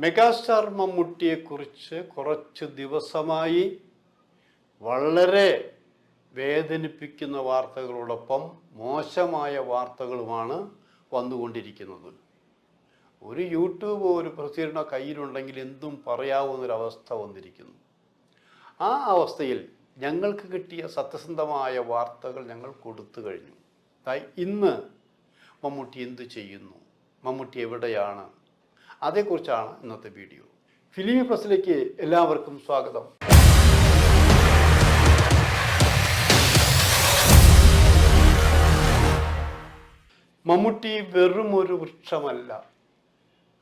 Megastar മമ്മൂട്ടിയെക്കുറിച്ച് കുറച്ച് ദിവസമായി വളരെ വേദനിപ്പിക്കുന്ന വാർത്തകളോടൊപ്പം മോശമായ വാർത്തകളുമാണ് വന്നുകൊണ്ടിരിക്കുന്നത്. ഒരു യൂട്യൂബ് ഒരു പ്രസിഡന്റ് കയ്യിലുണ്ടെങ്കിൽ എന്തും പറയാവുന്നൊരവസ്ഥ വന്നിരിക്കുന്നു. ആ അവസ്ഥയിൽ ഞങ്ങൾക്ക് കിട്ടിയ സത്യസന്ധമായ വാർത്തകൾ ഞങ്ങൾ കൊടുത്തു കഴിഞ്ഞു. ഇന്ന് മമ്മൂട്ടി എന്തു ചെയ്യുന്നു? മമ്മൂട്ടി എവിടെയാണ്? അതേക്കുറിച്ചാണ് ഇന്നത്തെ വീഡിയോ. ഫിലിമി പ്രസിലേക്ക് എല്ലാവർക്കും സ്വാഗതം. മമ്മൂട്ടി വെറും ഒരു വൃക്ഷമല്ല.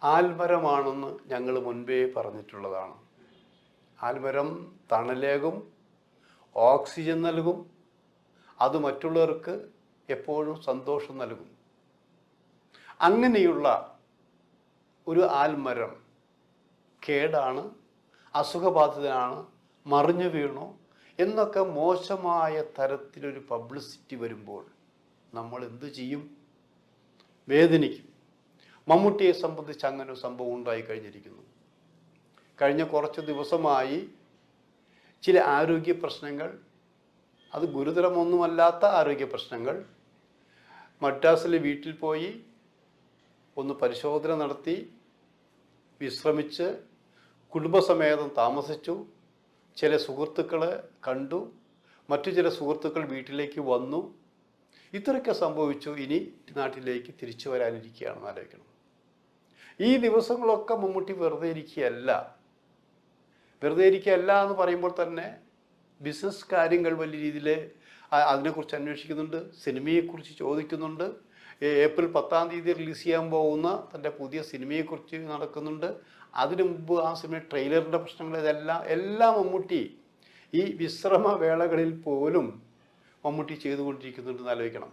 ആൽമരമാണെന്ന് ഞങ്ങൾ മുൻപേ പറഞ്ഞിട്ടുള്ളതാണ്. ആൽമരം തണലേകും ഓക്സിജൻ നൽകും അത് മറ്റുള്ളവർക്ക് എപ്പോഴും സന്തോഷം നൽകും. അങ്ങനെയുള്ള ഒരു ആൽമരം കേടാണ് അസുഖബാധിതനാണ് മറിഞ്ഞു വീണു എന്നൊക്കെ മോശമായ തരത്തിലൊരു പബ്ലിസിറ്റി വരുമ്പോൾ നമ്മൾ എന്തു ചെയ്യും? വേദനിക്കും. മമ്മൂട്ടിയെ സംബന്ധിച്ച് അങ്ങനെ ഒരു സംഭവം ഉണ്ടായി കഴിഞ്ഞിരിക്കുന്നു. കഴിഞ്ഞ കുറച്ച് ദിവസമായി ചില ആരോഗ്യ പ്രശ്നങ്ങൾ അത് ഗുരുതരമൊന്നുമല്ലാത്ത ആരോഗ്യ പ്രശ്നങ്ങൾ മദ്രാസിലെ വീട്ടിൽ പോയി ഒന്ന് പരിശോധന നടത്തി വിശ്രമിച്ച് കുടുംബസമേതം താമസിച്ചു. ചില സുഹൃത്തുക്കളെ കണ്ടു. മറ്റു ചില സുഹൃത്തുക്കൾ വീട്ടിലേക്ക് വന്നു. ഇത്രയൊക്കെ സംഭവിച്ചു. ഇനി നാട്ടിലേക്ക് തിരിച്ചു വരാനിരിക്കുകയാണെന്ന് ആലോചിക്കണം. ഈ ദിവസങ്ങളൊക്കെ മമ്മൂട്ടി വെറുതെ ഇരിക്കുകയല്ല. വെറുതെ ഇരിക്കുകയല്ല എന്ന് പറയുമ്പോൾ തന്നെ ബിസിനസ് കാര്യങ്ങൾ വലിയ രീതിയിൽ അതിനെക്കുറിച്ച് അന്വേഷിക്കുന്നുണ്ട്. സിനിമയെക്കുറിച്ച് ചോദിക്കുന്നുണ്ട്. ഏപ്രിൽ പത്താം തീയതി റിലീസ് ചെയ്യാൻ പോകുന്ന തന്റെ പുതിയ സിനിമയെക്കുറിച്ച് നടക്കുന്നുണ്ട്. അതിനു മുമ്പ് ആ സിനിമ ട്രെയിലറിന്റെ പ്രശ്നങ്ങൾ ഇതെല്ലാം എല്ലാം മമ്മൂട്ടി ഈ വിശ്രമ വേളകളിൽ പോലും മമ്മൂട്ടി ചെയ്തുകൊണ്ടിരിക്കുന്നുണ്ടെന്ന് ആലോചിക്കണം.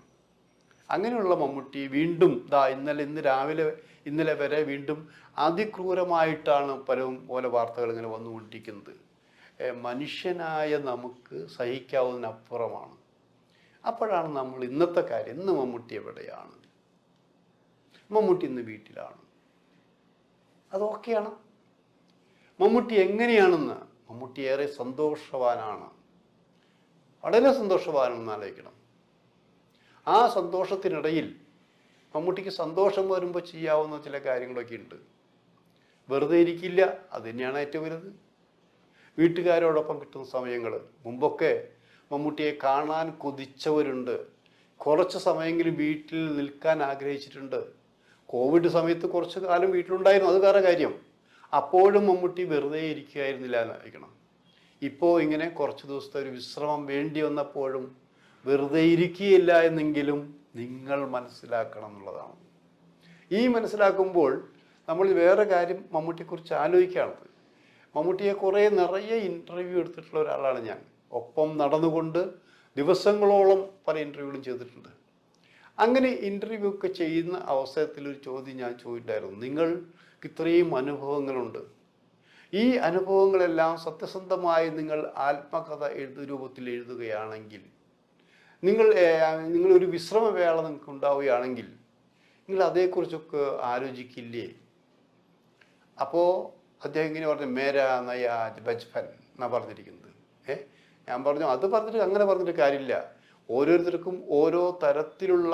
അങ്ങനെയുള്ള മമ്മൂട്ടി വീണ്ടും ദാ ഇന്നലെ ഇന്ന് രാവിലെ ഇന്നലെ വരെ വീണ്ടും അതിക്രൂരമായിട്ടാണ് പലവും പോലെ വാർത്തകൾ ഇങ്ങനെ വന്നുകൊണ്ടിരിക്കുന്നത്. മനുഷ്യനായ നമുക്ക് സഹിക്കാവുന്നതിനപ്പുറമാണ്. അപ്പോഴാണ് നമ്മൾ ഇന്നത്തെ കാര്യം ഇന്ന് മമ്മൂട്ടി എവിടെയാണ്? മമ്മൂട്ടി ഇന്ന് വീട്ടിലാണ്. അത് ഓക്കെയാണ്. മമ്മൂട്ടി എങ്ങനെയാണെന്ന് മമ്മൂട്ടി ഏറെ സന്തോഷവാനാണ്. വളരെ സന്തോഷവാനെന്ന് ആലോചിക്കണം. ആ സന്തോഷത്തിനിടയിൽ മമ്മൂട്ടിക്ക് സന്തോഷം വരുമ്പോൾ ചെയ്യാവുന്ന ചില കാര്യങ്ങളൊക്കെ ഉണ്ട്. വെറുതെ ഇരിക്കില്ല അത് തന്നെയാണ് ഏറ്റവും വലുത്. വീട്ടുകാരോടൊപ്പം കിട്ടുന്ന സമയങ്ങൾ മുമ്പൊക്കെ മമ്മൂട്ടിയെ കാണാൻ കൊതിച്ചവരുണ്ട്. കുറച്ച് സമയമെങ്കിലും വീട്ടിൽ നിൽക്കാൻ ആഗ്രഹിച്ചിട്ടുണ്ട്. കോവിഡ് സമയത്ത് കുറച്ച് കാലം വീട്ടിലുണ്ടായിരുന്നു അത് വേറെ കാര്യം. അപ്പോഴും മമ്മൂട്ടി വെറുതെ ഇരിക്കുകയായിരുന്നില്ല എന്നായിരിക്കണം ഇപ്പോൾ ഇങ്ങനെ കുറച്ച് ദിവസത്തെ ഒരു വിശ്രമം വേണ്ടി വന്നപ്പോഴും വെറുതെ ഇരിക്കുകയില്ല എന്നെങ്കിലും നിങ്ങൾ മനസ്സിലാക്കണം എന്നുള്ളതാണ്. ഈ മനസ്സിലാക്കുമ്പോൾ നമ്മൾ വേറെ കാര്യം മമ്മൂട്ടിയെക്കുറിച്ച് ആലോചിക്കുകയാണത്. മമ്മൂട്ടിയെ കുറേ നിറയെ ഇന്റർവ്യൂ എടുത്തിട്ടുള്ള ഒരാളാണ് ഞാൻ. ഒപ്പം നടന്നുകൊണ്ട് ദിവസങ്ങളോളം പല ഇന്റർവ്യൂകളും ചെയ്തിട്ടുണ്ട്. അങ്ങനെ ഇന്റർവ്യൂ ഒക്കെ ചെയ്യുന്ന അവസരത്തിൽ ഒരു ചോദ്യം ഞാൻ ചോദിച്ചിട്ടായിരുന്നു നിങ്ങൾ ഇത്രയും അനുഭവങ്ങളുണ്ട്. ഈ അനുഭവങ്ങളെല്ലാം സത്യസന്ധമായി നിങ്ങൾ ആത്മകഥ എഴുതു രൂപത്തിൽ എഴുതുകയാണെങ്കിൽ നിങ്ങൾ നിങ്ങളൊരു വിശ്രമവേള നിങ്ങൾക്ക് ഉണ്ടാവുകയാണെങ്കിൽ നിങ്ങൾ അതേക്കുറിച്ചൊക്കെ ആലോചിക്കില്ലേ? അപ്പോൾ അദ്ദേഹം ഇങ്ങനെ പറഞ്ഞു മേര നയാ ബജ്ഫൻ എന്നാണ് പറഞ്ഞിരിക്കുന്നത്. ഏ ഞാൻ പറഞ്ഞു അത് പറഞ്ഞിട്ട് അങ്ങനെ പറഞ്ഞിട്ട് കാര്യമില്ല. ഓരോരുത്തർക്കും ഓരോ തരത്തിലുള്ള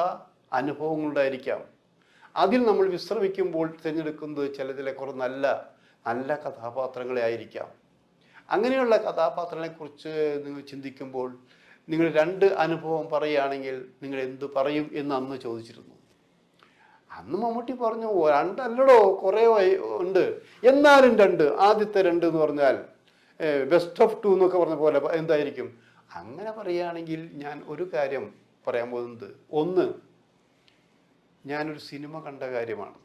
അനുഭവങ്ങളുണ്ടായിരിക്കാം. അതിൽ നമ്മൾ വിശ്രമിക്കുമ്പോൾ തിരഞ്ഞെടുക്കുന്നത് ചില ചില കുറേ നല്ല നല്ല കഥാപാത്രങ്ങളെ ആയിരിക്കാം. അങ്ങനെയുള്ള കഥാപാത്രങ്ങളെക്കുറിച്ച് നിങ്ങൾ ചിന്തിക്കുമ്പോൾ നിങ്ങൾ രണ്ട് അനുഭവം പറയുകയാണെങ്കിൽ നിങ്ങൾ എന്ത് പറയും എന്ന് അന്ന് ചോദിച്ചിരുന്നു. അന്ന് മമ്മൂട്ടി പറഞ്ഞു "ഓ, രണ്ടല്ലടോ കുറേ ഉണ്ട്. എന്നാലും രണ്ട് ആദ്യത്തെ രണ്ട് എന്ന് പറഞ്ഞാൽ ബെസ്റ്റ് ഓഫ് ടു എന്നൊക്കെ പറഞ്ഞ പോലെ എന്തായിരിക്കും? അങ്ങനെ പറയുകയാണെങ്കിൽ ഞാൻ ഒരു കാര്യം പറയാൻ പോകുന്നത്. ഒന്ന് ഞാനൊരു സിനിമ കണ്ട കാര്യമാണ്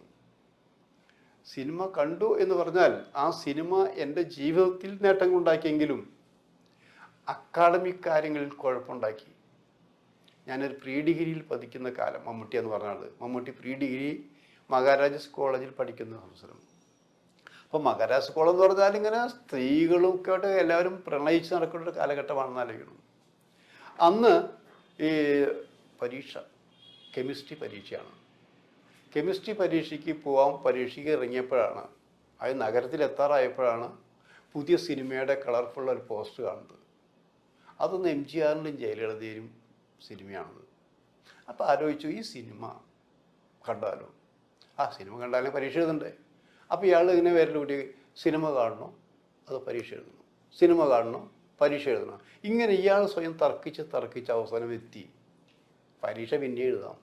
സിനിമ കണ്ടു എന്ന് പറഞ്ഞാൽ ആ സിനിമ എന്റെ ജീവിതത്തിൽ നേട്ടങ്ങളുണ്ടാക്കിയെങ്കിലും അക്കാഡമിക് കാര്യങ്ങളിൽ കുഴപ്പമുണ്ടാക്കി. ഞാനൊരു പ്രീ ഡിഗ്രിയിൽ പഠിക്കുന്ന കാലം മമ്മൂട്ടി എന്ന് പറഞ്ഞാൽ മമ്മൂട്ടി പ്രീ ഡിഗ്രി മഹാരാജാസ് കോളേജിൽ പഠിക്കുന്ന അവസരം. അപ്പോൾ മഹാരാജാസ് കോളേജ് എന്ന് പറഞ്ഞാൽ ഇങ്ങനെ സ്ത്രീകളും ആയിട്ട് എല്ലാവരും പ്രണയിച്ച് നടക്കുന്ന ഒരു കാലഘട്ടമാണെന്ന് ആലോചിക്കണം അന്ന് ഈ പരീക്ഷ കെമിസ്ട്രി പരീക്ഷയാണ്. കെമിസ്ട്രി പരീക്ഷയ്ക്ക് പോവാൻ പരീക്ഷയ്ക്ക് ഇറങ്ങിയപ്പോഴാണ് അത് നഗരത്തിൽ എത്താറായപ്പോഴാണ് പുതിയ സിനിമയുടെ കളർഫുൾ ഒരു പോസ്റ്റ് കാണുന്നത്. അതൊന്ന് എം ജി ആറിന്റെയും ജയലളിതയിലും സിനിമയാണത്. അപ്പോൾ ആലോചിച്ചു ഈ സിനിമ കണ്ടാലോ? ആ സിനിമ കണ്ടാലേ പരീക്ഷ എഴുതണ്ടേ? അപ്പോൾ ഇയാൾ ഇങ്ങനെ വിരൽ കൂട്ടി സിനിമ കാണണോ? അത് പരീക്ഷ എഴുതണം? സിനിമ കാണണം? പരീക്ഷ എഴുതണം? ഇങ്ങനെ ഇയാൾ സ്വയം തർക്കിച്ച് തർക്കിച്ച് അവസാനം എത്തി. പരീക്ഷ പിന്നെ എഴുതാം.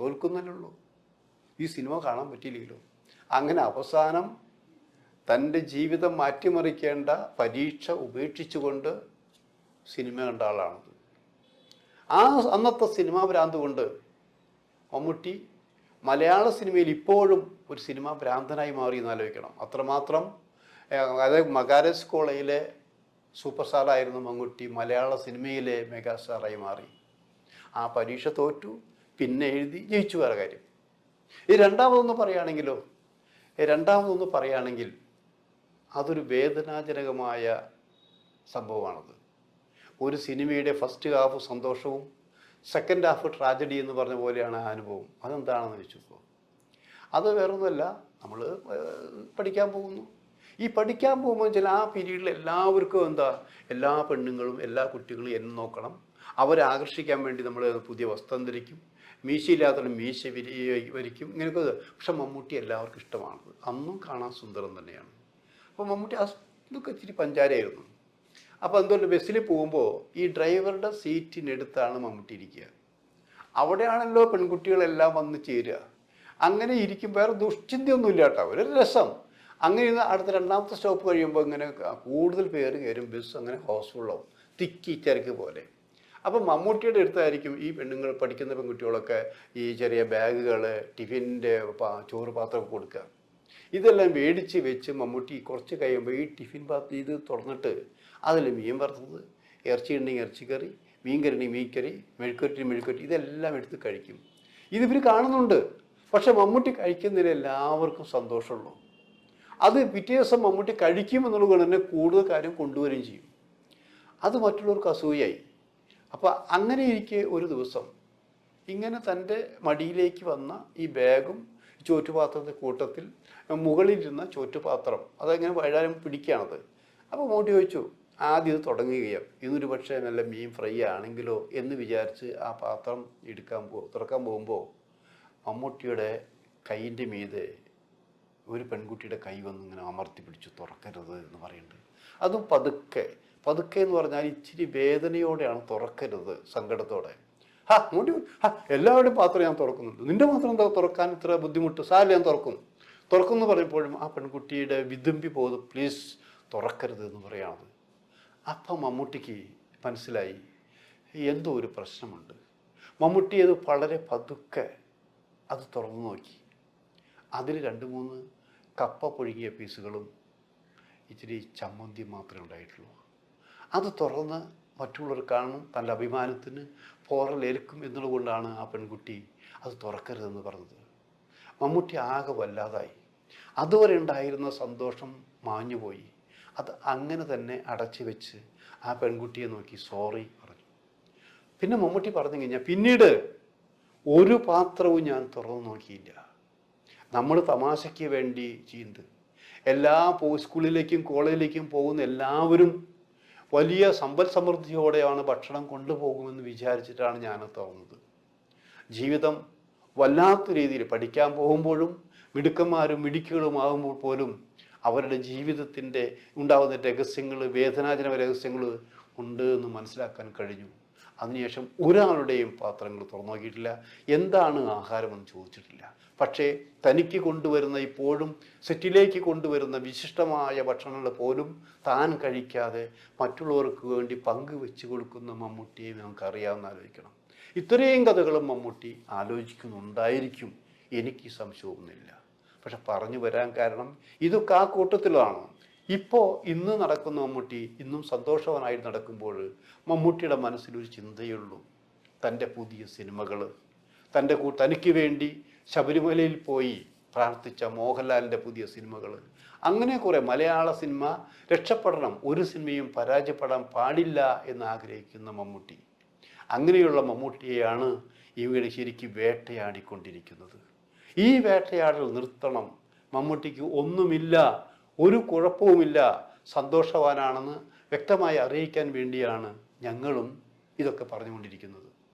തോൽക്കുന്നല്ലേ ഉള്ളൂ. ഈ സിനിമ കാണാൻ പറ്റിയില്ലെങ്കിലോ അങ്ങനെ അവസാനം തന്റെ ജീവിതം മാറ്റിമറിക്കേണ്ട പരീക്ഷ ഉപേക്ഷിച്ചുകൊണ്ട് സിനിമ കണ്ട ആളാണത് ആ അന്നത്തെ സിനിമാ ഭ്രാന്ത് കൊണ്ട് മമ്മൂട്ടി മലയാള സിനിമയിൽ ഇപ്പോഴും ഒരു സിനിമ ഭ്രാന്തനായി മാറി എന്ന് ആലോചിക്കണം. അത്രമാത്രം അതായത് മകാരസ് കോളേജിലെ സൂപ്പർ സ്റ്റാറായിരുന്നു മമ്മൂട്ടി. മലയാള സിനിമയിലെ മെഗാ സ്റ്റാറായി മാറി. ആ പരീക്ഷ തോറ്റു പിന്നെ എഴുതി ജയിച്ചു വേറെ കാര്യം. ഈ രണ്ടാമതൊന്ന് പറയുകയാണെങ്കിലോ രണ്ടാമതൊന്ന് പറയുകയാണെങ്കിൽ അതൊരു വേദനാജനകമായ സംഭവമാണത്. ഒരു സിനിമയുടെ ഫസ്റ്റ് ഹാഫ് സന്തോഷവും സെക്കൻഡ് ഹാഫ് ട്രാജഡി എന്ന് പറഞ്ഞ പോലെയാണ് ആ അനുഭവം. അതെന്താണെന്ന് വെച്ചപ്പോൾ അത് വേറൊന്നുമല്ല. നമ്മൾ പഠിക്കാൻ പോകുന്നു. ഈ പഠിക്കാൻ പോകുമ്പോൾ ചില ആ പീരീഡിൽ എല്ലാവർക്കും എന്താ എല്ലാ പെണ്ണുങ്ങളും എല്ലാ കുട്ടികളും എന്നെ നോക്കണം. അവരെ ആകർഷിക്കാൻ വേണ്ടി നമ്മൾ പുതിയ വസ്ത്രം ധരിക്കും. മീശയില്ലാത്തവരും മീശ വിരി വരിക്കും. ഇങ്ങനെയൊക്കെ പക്ഷെ മമ്മൂട്ടി എല്ലാവർക്കും ഇഷ്ടമാണ്. അന്നും കാണാൻ സുന്ദരം തന്നെയാണ്. അപ്പോൾ മമ്മൂട്ടി ഇതൊക്കെ ഇച്ചിരി പഞ്ചാരയായിരുന്നു. അപ്പോൾ എന്തുകൊണ്ട് ബസ്സിൽ പോകുമ്പോൾ ഈ ഡ്രൈവറുടെ സീറ്റിനടുത്താണ് മമ്മൂട്ടി ഇരിക്കുക അവിടെയാണല്ലോ പെൺകുട്ടികളെല്ലാം വന്ന് ചേരുക. അങ്ങനെ ഇരിക്കും വേറെ ദുഷ്ചിന്തയൊന്നുമില്ല കേട്ടോ ഒരു രസം. അങ്ങനെ അടുത്ത രണ്ടാമത്തെ സ്റ്റോപ്പ് കഴിയുമ്പോൾ ഇങ്ങനെ കൂടുതൽ പേര് കയറും. ബസ് അങ്ങനെ ഹൗസ്ഫുള്ളാവും. തിക്കി ചരക്ക് പോലെ. അപ്പോൾ മമ്മൂട്ടിയുടെ അടുത്തായിരിക്കും ഈ പെണ്ണുങ്ങൾ പഠിക്കുന്ന പെൺകുട്ടികളൊക്കെ ഈ ചെറിയ ബാഗുകൾ ടിഫിന്റെ ചോറ് പാത്രമൊക്കെ കൊടുക്കുക. ഇതെല്ലാം മേടിച്ച് വെച്ച് മമ്മൂട്ടി കുറച്ച് കഴിയുമ്പോൾ ഈ ടിഫിൻ പാത്രം ഇത് തുറന്നിട്ട് അതിൽ മീൻ വറുത്തത്? ഇറച്ചി ഉണ്ടെങ്കിൽ ഇറച്ചിക്കറി മീൻ കറി ഉണ്ടെങ്കിൽ മീൻ കറി മെഴുക്കുരട്ടി മെഴുക്കുരട്ടി ഇതെല്ലാം എടുത്ത് കഴിക്കും. ഇതിവർ കാണുന്നുണ്ട്. പക്ഷെ മമ്മൂട്ടി കഴിക്കുന്നതിൽ എല്ലാവർക്കും സന്തോഷമുള്ളൂ. അത് പിറ്റേ ദിവസം മമ്മൂട്ടി കഴിക്കും എന്നുള്ളത് കൊണ്ട് തന്നെ കൂടുതൽ കാര്യം കൊണ്ടുവരികയും ചെയ്യും. അത് മറ്റുള്ളവർക്ക് അസൂയായി അപ്പോൾ അങ്ങനെ ഇരിക്കെ ഒരു ദിവസം ഇങ്ങനെ തന്റെ മടിയിലേക്ക് വന്ന ഈ ബാഗും ചോറ്റുപാത്രത്തിന്റെ കൂട്ടത്തിൽ മുകളിലിരുന്ന ചോറ്റുപാത്രം അതങ്ങനെ വഴാനും പിടിക്കുകയാണത്. അപ്പോൾ മമ്മൂട്ടി ചോദിച്ചു ആദ്യം ഇത് തുടങ്ങുകയാണ് ഇന്നൊരു പക്ഷേ നല്ല മീൻ ഫ്രൈ ആണെങ്കിലോ എന്ന് വിചാരിച്ച് ആ പാത്രം എടുക്കാൻ പോ തുറക്കാൻ പോകുമ്പോൾ മമ്മൂട്ടിയുടെ കൈയിന്റെ മീതെ ഒരു പെൺകുട്ടിയുടെ കൈ വന്ന് ഇങ്ങനെ അമർത്തി പിടിച്ചു തുറക്കരുത് എന്ന് പറയുന്നുണ്ട്. അതും പതുക്കെ പതുക്കെ എന്ന് പറഞ്ഞാൽ ഇച്ചിരി വേദനയോടെയാണ് തുറക്കരുത് സങ്കടത്തോടെ. ഹാ അങ്ങോട്ട് ഹാ എല്ലാവരുടെയും പാത്രം ഞാൻ തുറക്കുന്നുണ്ട്. നിന്റെ മാത്രം എന്താ തുറക്കാൻ ഇത്ര ബുദ്ധിമുട്ട്? സാരില്ല ഞാൻ തുറക്കും തുറക്കുമെന്ന് പറയുമ്പോഴും ആ പെൺകുട്ടിയുടെ വിതുമ്പി പോകുന്നത് പ്ലീസ് തുറക്കരുത് എന്ന് പറയാണത് അപ്പം മമ്മൂട്ടിക്ക് മനസ്സിലായി എന്തോ ഒരു പ്രശ്നമുണ്ട്. മമ്മൂട്ടി അത് വളരെ പതുക്കെ അത് തുറന്നു നോക്കി. അതിൽ രണ്ട് മൂന്ന് കപ്പ പുഴുങ്ങിയ പീസുകളും ഇച്ചിരി ചമ്മന്തി മാത്രമേ ഉണ്ടായിട്ടുള്ളൂ. അത് തുറന്ന് മറ്റുള്ളവർ കാണും തന്റെ അഭിമാനത്തിന് പോറലേൽക്കും എന്നുള്ളതുകൊണ്ടാണ് ആ പെൺകുട്ടി അത് തുറക്കരുതെന്ന് പറഞ്ഞത്. മമ്മൂട്ടി ആകെ വല്ലാതായി. അതുവരെ ഉണ്ടായിരുന്ന സന്തോഷം മാഞ്ഞുപോയി. അത് അങ്ങനെ തന്നെ അടച്ചു വെച്ച് ആ പെൺകുട്ടിയെ നോക്കി സോറി പറഞ്ഞു. പിന്നെ മമ്മൂട്ടി പറഞ്ഞു കഴിഞ്ഞാൽ പിന്നീട് ഒരു പാത്രവും ഞാൻ തുറന്നു നോക്കിയില്ല. നമ്മൾ തമാശയ്ക്ക് വേണ്ടി ചെയ്യുന്നത്. എല്ലാ സ്കൂളിലേക്കും കോളേജിലേക്കും പോകുന്ന എല്ലാവരും വലിയ സമ്പൽ സമൃദ്ധിയോടെയാണ് ഭക്ഷണം കൊണ്ടുപോകുമെന്ന് വിചാരിച്ചിട്ടാണ് ഞാൻ തുറന്നത്. ജീവിതം വല്ലാത്ത രീതിയിൽ പഠിക്കാൻ പോകുമ്പോഴും മിടുക്കന്മാരും മിടുക്കുകളുമാകുമ്പോൾ പോലും അവരുടെ ജീവിതത്തിന്റെ ഉണ്ടാകുന്ന രഹസ്യങ്ങൾ വേദനാജനക രഹസ്യങ്ങൾ ഉണ്ട് എന്ന് മനസ്സിലാക്കാൻ കഴിഞ്ഞു. അതിനുശേഷം ഒരാളുടെയും പാത്രങ്ങൾ തുറന്നു നോക്കിയിട്ടില്ല. എന്താണ് ആഹാരമെന്ന് ചോദിച്ചിട്ടില്ല. പക്ഷേ തനിക്ക് കൊണ്ടുവരുന്ന ഇപ്പോഴും സെറ്റിലേക്ക് കൊണ്ടുവരുന്ന വിശിഷ്ടമായ ഭക്ഷണങ്ങൾ പോലും താൻ കഴിക്കാതെ മറ്റുള്ളവർക്ക് വേണ്ടി പങ്കുവെച്ച് കൊടുക്കുന്ന മമ്മൂട്ടിയെ നമുക്കറിയാമെന്ന് ആലോചിക്കണം. ഇത്രയും കഥകളും മമ്മൂട്ടി ആലോചിക്കുന്നുണ്ടായിരിക്കും. എനിക്ക് സംശയമൊന്നുമില്ല. പക്ഷെ പറഞ്ഞു വരാൻ കാരണം ഇതൊക്കെ ആ കൂട്ടത്തിലാണ്. ഇപ്പോൾ ഇന്ന് നടക്കുന്ന മമ്മൂട്ടി ഇന്നും സന്തോഷവാനായി നടക്കുമ്പോൾ മമ്മൂട്ടിയുടെ മനസ്സിലൊരു ചിന്തയുള്ളൂ. തന്റെ പുതിയ സിനിമകൾ തന്റെ കൂ തനിക്ക് വേണ്ടി ശബരിമലയിൽ പോയി പ്രാർത്ഥിച്ച മോഹൻലാലിന്റെ പുതിയ സിനിമകൾ. അങ്ങനെ കുറേ മലയാള സിനിമ രക്ഷപ്പെടണം ഒരു സിനിമയും പരാജയപ്പെടാൻ പാടില്ല എന്ന് ആഗ്രഹിക്കുന്ന മമ്മൂട്ടി. അങ്ങനെയുള്ള മമ്മൂട്ടിയെയാണ് ഇവിടെ ശരിക്കും വേട്ടയാടിക്കൊണ്ടിരിക്കുന്നത്. ഈ വേട്ടയാടൽ നിർത്തണം. മമ്മൂട്ടിക്ക് ഒന്നുമില്ല ഒരു കുഴപ്പവുമില്ല. സന്തോഷവാനാണെന്ന് വ്യക്തമായി അറിയിക്കാൻ വേണ്ടിയാണ് ഞങ്ങളും ഇതൊക്കെ പറഞ്ഞുകൊണ്ടിരിക്കുന്നത്.